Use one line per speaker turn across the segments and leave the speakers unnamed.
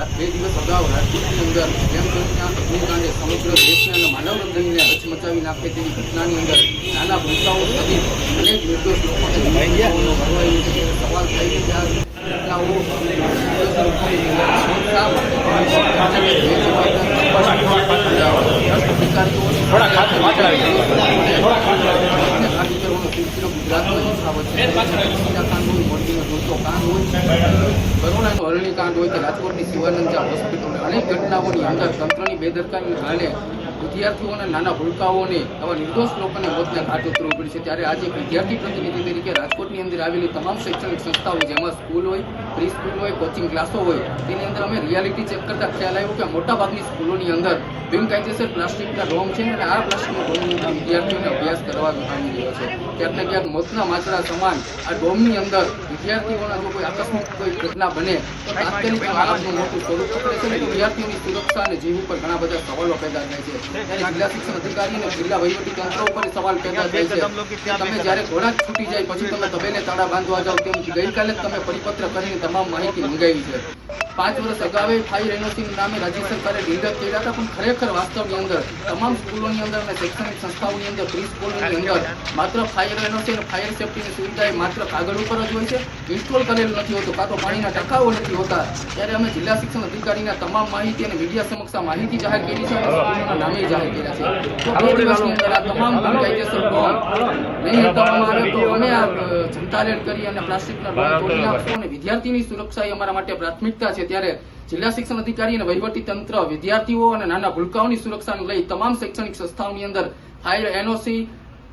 બે દિવસ અગાઉ રાજકોટની અંદર પ્રેમચંદના અગ્નિકાંડે સમગ્ર દેશને અને માનવ હૃદયને હચમચાવી નાખે તેવી ઘટનાની અંદર નાના ભૂલકાઓ સહિત અનેક નિર્દોષ લોકોને ભરવાયું છે. સવાલ થઈ કે આ ઘટનાઓ ગુજરાતમાં છે. સીતા કાંડ હોય હોય કરુણાનો હરણી કાંડ હોય કે રાજકોટની શિવાનંદ હોસ્પિટલ અનેક ઘટનાઓની અંદર તંત્રની બેદરકારીને કારણે વિદ્યાર્થીઓને નાના ભૂલકાઓને આવા નિર્દોષ લોકોને મોતને ઘાટ ઉતરવું પડે છે. ત્યારે આજે વિદ્યાર્થી પ્રતિનિધિ તરીકે રાજકોટની અંદર આવેલી તમામ શૈક્ષણિક સંસ્થાઓ, જેમાં સ્કૂલ હોય પ્રી સ્કૂલ હોય, કોચિંગ ક્લાસો હોય, તેની અંદર અમે રિયાલિટી ચેક કરતા ખ્યાલ આવ્યો કે મોટાભાગની સ્કૂલોની અંદર બિનકાયદેસર પ્લાસ્ટિકના ડોમ છે અને આ પ્લાસ્ટિકના ડોમની વિદ્યાર્થીઓને અભ્યાસ કરવા આવી રહ્યો છે. ક્યાંક ક્યાંક મોતના માછડા સમાન આ ડોમની અંદર વિદ્યાર્થીઓના જો કોઈ આકસ્મિક કોઈ ઘટના બને, તો તાત્કાલિક મોટું સ્વરૂપ છે અને વિદ્યાર્થીઓની સુરક્ષા અને જીવ ઉપર ઘણા બધા સવાલો પેદા થાય છે. જિલ્લા શિક્ષણ અધિકારી અને જિલ્લા વહીવટી તંત્ર ઉપર સવાલ પેદા થાય છે. તમે જ્યારે ઘોડા છૂટી જાય પછી તમે તબેલે તાળા બાંધવા જાઓ તેમ ગઈકાલે જ તમે પરિપત્ર કરીને તમામ માહિતી મંગાવી છે. પાંચ વર્ષ અગાઉ ફાઈ રેનોસિંગ નામે રાજ્ય સરકારે નિર્દેશ કર્યા હતા પણ ખરેખર વાસ્તવની અંદર તમામ સ્કૂલોની અંદર અને શૈક્ષણિક સંસ્થાઓની અંદર પ્રી સ્કૂલની અંદર માત્ર ફાયર રેનોસી અને ફાયર સેફ્ટીની સુવિધા એ માત્ર કાગળ ઉપર જ હોય છે ઇન્સ્ટોલ કરેલ નથી હોતું કાં તો પાણીના ટકાઓ નથી હોતા. ત્યારે અમે જિલ્લા શિક્ષણ અધિકારીના તમામ માહિતી અને મીડિયા સમક્ષ આ માહિતી જાહેર કરી છે અને સ્કૂલોના નામે જાહેર કર્યા છે. તો બે દિવસની અંદર આ તમામ ગેરકાયદેસર ડોમ નહીં હટાવવામાં આવે તો અમે આ જનતા રેડ કરી અને પ્લાસ્ટિકના ડોમ તોડી નાખશું અને વિદ્યાર્થીની સુરક્ષા એ અમારા માટે પ્રાથમિકતા છે. ત્યારે જિલ્લા શિક્ષણ અધિકારી અને વહીવટી તંત્ર, વિદ્યાર્થીઓ અને નાના ભૂલકાઓની સુરક્ષાને લઈ તમામ શૈક્ષણિક સંસ્થાઓની અંદર fire NOC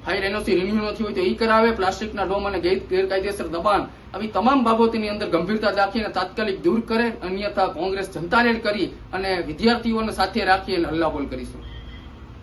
fire NOC renew નથી હોય તો એ કરાવે, પ્લાસ્ટિકના ડોમ અને ગેરકાયદેસર દબાણ, આવી તમામ બાબતોની અંદર ગંભીરતા રાખીને તાત્કાલિક દૂર કરે, અન્યથા કોંગ્રેસ જનતા રેડ કરી અને વિદ્યાર્થીઓને સાથે રાખી અને હલ્લાબોલ કરીશું.